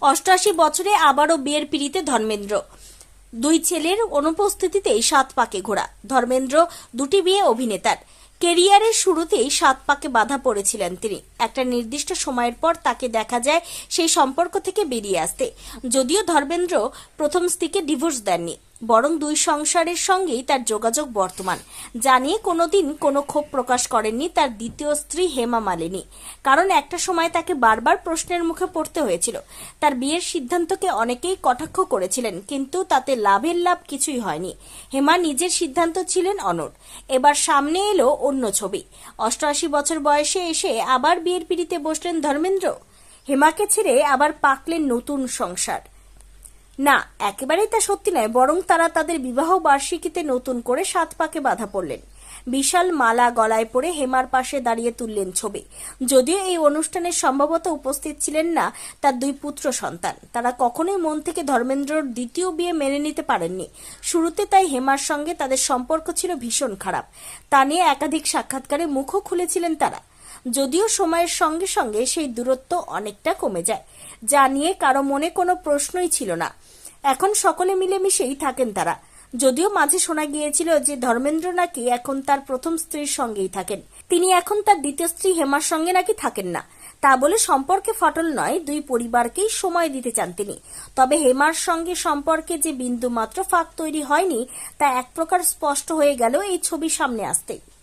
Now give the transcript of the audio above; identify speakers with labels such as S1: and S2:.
S1: অষ্টআশি বছরে আবারও বিয়ের পিড়িতে ধর্মেন্দ্র। দুই ছেলের অনুপস্থিতিতেই সাত পাকে ঘোরা ধর্মেন্দ্র দুটি বিয়ে অভিনেতার। কেরিয়ারের শুরুতেই সাত পাকে বাধা পড়েছিলেন তিনি। একটা নির্দিষ্ট সময়ের পর তাকে দেখা যায় সেই সম্পর্ক থেকে বেরিয়ে আসতে। যদিও ধর্মেন্দ্র প্রথম স্ত্রীকে ডিভোর্স দেননি। বরং দুই সংসারের সঙ্গেই তার যোগাযোগ বর্তমান। জানিয়ে কোনোদিন কোনো ক্ষোভ প্রকাশ করেননি তার দ্বিতীয় স্ত্রী হেমা মালিনী। কারণ একটা সময় তাকে বারবার প্রশ্নের মুখে পড়তে হয়েছিল। তার বিয়ের সিদ্ধান্তকে অনেকেই কটাক্ষ করেছিলেন, কিন্তু তাতে লাভের লাভ কিছুই হয়নি। হেমা নিজের সিদ্ধান্ত ছিলেন অনড়। এবার সামনে এলো অন্য ছবি। অষ্টআশি বছর বয়সে এসে আবার বিয়ের পিড়িতে বসলেন ধর্মেন্দ্র? হেমাকে ছেড়ে আবার পাকলেন নতুন সংসার। না, একেবারেই তা সত্যি নয়, বরং তারা তাদের বিবাহ বার্ষিকীতে নতুন করে সাত পাকে বাধা পড়লেন। বিশাল মালা গলায় পরে হেমার পাশে দাঁড়িয়ে তুললেন ছবি। যদিও এই অনুষ্ঠানে সম্ভবত উপস্থিত ছিলেন না তার দুই পুত্র সন্তান। তারা কখনোই মন থেকে ধর্মেন্দ্রর দ্বিতীয় বিয়ে মেনে নিতে পারেননি। শুরুতে তাই হেমার সঙ্গে তাদের সম্পর্ক ছিল ভীষণ খারাপ। তা নিয়ে একাধিক সাক্ষাৎকারে মুখও খুলেছিলেন তারা। যদিও সময়ের সঙ্গে সঙ্গে সেই দূরত্ব অনেকটা কমে যায়, যা নিয়ে কারও মনে কোনো প্রশ্নই ছিল না। এখন সকলে মিলেমিশেই থাকেন তারা। যদিও মাঝে শোনা গিয়েছিল যে ধর্মেন্দ্র নাকি এখন তার প্রথম স্ত্রীর সঙ্গেই থাকেন। তিনি এখন তার দ্বিতীয় স্ত্রী হেমার সঙ্গে নাকি থাকেন না। তা বলে সম্পর্কে ফাটল নয়, দুই পরিবারকেই সময় দিতে চান তিনি। তবে হেমার সঙ্গে সম্পর্কে যে বিন্দু মাত্র ফাঁক তৈরি হয়নি, তা এক প্রকার স্পষ্ট হয়ে গেল এই ছবি সামনে আসতেই।